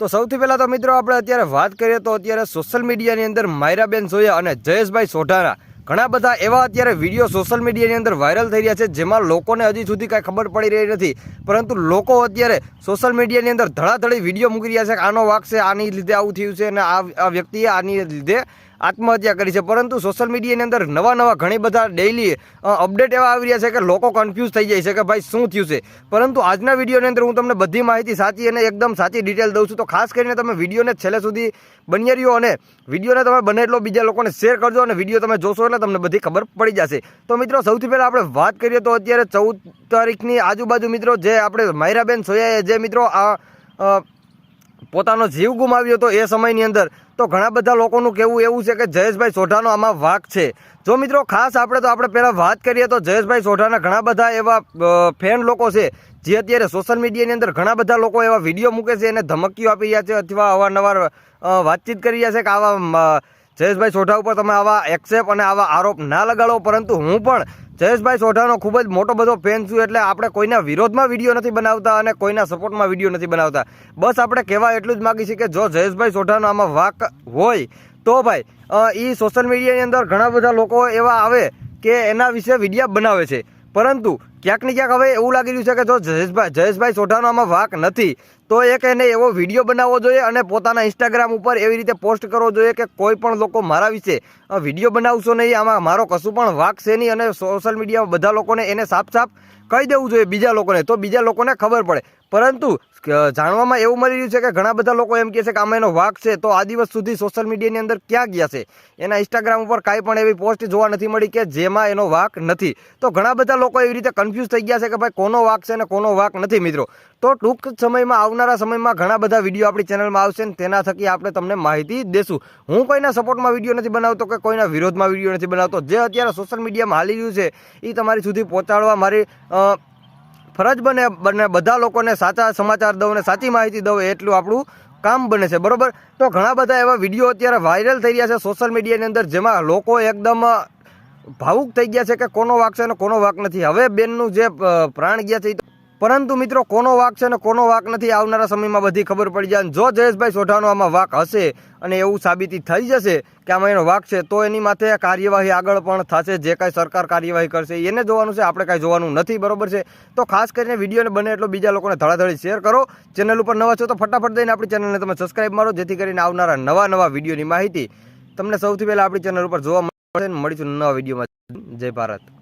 તો સૌથી પહેલાં તો મિત્રો આપણે અત્યારે વાત કરીએ તો અત્યારે સોશિયલ મીડિયાની અંદર માયરાબેન સોયા અને જયેશભાઈ સોઢાના ઘણા બધા એવા અત્યારે વીડિયો સોશિયલ મીડિયાની અંદર વાયરલ થઈ રહ્યા છે, જેમાં લોકોને હજી સુધી કાંઈ ખબર પડી રહી નથી. પરંતુ લોકો અત્યારે સોશિયલ મીડિયાની અંદર ધડાધડી વીડિયો મૂકી રહ્યા છે આનો વાક છે, આની લીધે આવું થયું છે અને આ આ વ્યક્તિએ આની લીધે આત્મહત્યા કરી છે. પરંતુ સોશિયલ મીડિયાની અંદર નવા નવા ઘણી બધા ડેઇલી અપડેટ એવા આવી રહ્યા છે કે લોકો કન્ફ્યુઝ થઈ જાય છે કે ભાઈ શું થયું છે. પરંતુ આજના વિડીયોની અંદર હું તમને બધી માહિતી સાચી અને એકદમ સાચી ડિટેલ દઉં છું. તો ખાસ કરીને તમે વિડીયોને છેલ્લે સુધી બની રહ્યો અને વિડીયોને તમે બને એટલો બીજા લોકોને શેર કરજો અને વીડિયો તમે જોશો એટલે તમને બધી ખબર પડી જશે. તો મિત્રો, સૌથી પહેલાં આપણે વાત કરીએ તો અત્યારે ચૌદ તારીખની આજુબાજુ મિત્રો, જે આપણે માયરાબેન સોયાએ જે મિત્રો આ પોતાનો જીવ ગુમાવ્યો હતો એ સમયની અંદર, તો ઘણા બધા લોકોનું કહેવું એવું છે કે જયેશભાઈ સોઢાનો આમાં વાક છે. જો મિત્રો ખાસ આપણે તો આપણે પહેલાં વાત કરીએ તો જયેશભાઈ સોઢાના ઘણા બધા એવા ફેન લોકો છે, જે અત્યારે સોશિયલ મીડિયાની અંદર ઘણા બધા લોકો એવા વીડિયો મૂકે છે, એને ધમકીઓ આપી રહ્યા છે અથવા અવારનવાર વાતચીત કરી રહ્યા છે કે આવા જયેશભાઈ સોઢા ઉપર તમે આવા એક્સેપ અને આવા આરોપ ના લગાડો, પરંતુ હું પણ જયેશભાઈ સોઢાનો ખૂબ જ મોટો બધો ફેન છું એટલે આપણે કોઈના વિરોધમાં વીડિયો નથી બનાવતા અને કોઈના સપોર્ટમાં વીડિયો નથી બનાવતા. બસ આપણે કહેવા એટલું જ માગી છીએ કે જો જયેશભાઈ સોઢાનો આમાં વાક હોય, તો ભાઈ એ સોશિયલ મીડિયાની અંદર ઘણા બધા લોકો એવા આવે કે એના વિશે વિડીયા બનાવે છે. પરંતુ ક્યાંક ને ક્યાંક હવે એવું લાગી રહ્યું છે કે જો જયેશભાઈ જયેશભાઈ સોઢાનો આમાં વાક નથી, તો એક એને એવો વીડિયો બનાવવો જોઈએ અને પોતાના ઇન્સ્ટાગ્રામ ઉપર એવી રીતે પોસ્ટ કરવો જોઈએ કે કોઈ પણ લોકો મારા વિશે વીડિયો બનાવશો નહીં, આમાં મારો કશું પણ વાક છે નહીં અને સોશિયલ મીડિયામાં બધા લોકોને એને સાફ સાફ કહી દેવું જોઈએ બીજા લોકોને, તો બીજા લોકોને ખબર પડે. પરંતુ જાણવામાં એવું મળી રહ્યું છે કે ઘણા બધા લોકો એમ કહે છે કે આમાં એનો વાક છે, તો આ દિવસ સુધી સોશિયલ મીડિયાની અંદર ક્યાં ગયા છે? એના ઇન્સ્ટાગ્રામ ઉપર કાંઈ પણ એવી પોસ્ટ જોવા નથી મળી કે જેમાં એનો વાક નથી. તો ઘણા બધા લોકો એવી રીતે કન્ફ્યુઝ થઈ ગયા છે કે ભાઈ કોનો વાક છે અને કોનો વાક નથી મિત્રો. તો ટૂંક સમયમાં, આવનારા સમયમાં ઘણા બધા વીડિયો આપણી ચેનલમાં આવશે ને તેના થકી આપણે તમને માહિતી દેશું. હું કોઈના સપોર્ટમાં વીડિયો નથી બનાવતો કે કોઈના વિરોધમાં વીડિયો નથી બનાવતો. જે અત્યારે સોશિયલ મીડિયામાં હાલી રહ્યું છે એ તમારી સુધી પહોંચાડવા મારી ફરજ બને બને, બધા લોકોને સાચા સમાચાર દઉં ને સાચી માહિતી દઉં એટલું આપણું કામ બને છે, બરાબર? તો ઘણા બધા એવા વીડિયો અત્યારે વાયરલ થઈ રહ્યા છે સોશિયલ મીડિયાની અંદર, જેમાં લોકો એકદમ ભાવુક થઈ ગયા છે કે કોનો વાક છે અને કોનો વાક નથી. હવે બેનનું જે પ્રાણ ગયા છે પરંતુ મિત્રો, કોનો વાક છે અને કોનો વાક નથી, આવનારા સમયમાં બધી ખબર પડી જાય. જો જયેશભાઈ સોઢાનો આમાં વાક હશે અને એવું સાબિતી થઈ જશે કે આમાં એનો વાક છે, તો એની માથે કાર્યવાહી આગળ પણ થશે. જે કાંઈ સરકાર કાર્યવાહી કરશે એને જોવાનું છે, આપણે કાંઈ જોવાનું નથી, બરોબર છે? તો ખાસ કરીને વિડીયોને બને એટલો બીજા લોકોને ધડાધડી શેર કરો. ચેનલ ઉપર નવા છો તો ફટાફટ દઈને આપણી ચેનલને તમે સબસ્ક્રાઈબ મારો, જેથી કરીને આવનારા નવા નવા વિડીયોની માહિતી તમને સૌથી પહેલાં આપણી ચેનલ ઉપર જોવા મળશે મળીશું નવા વિડીયોમાં. જય ભારત.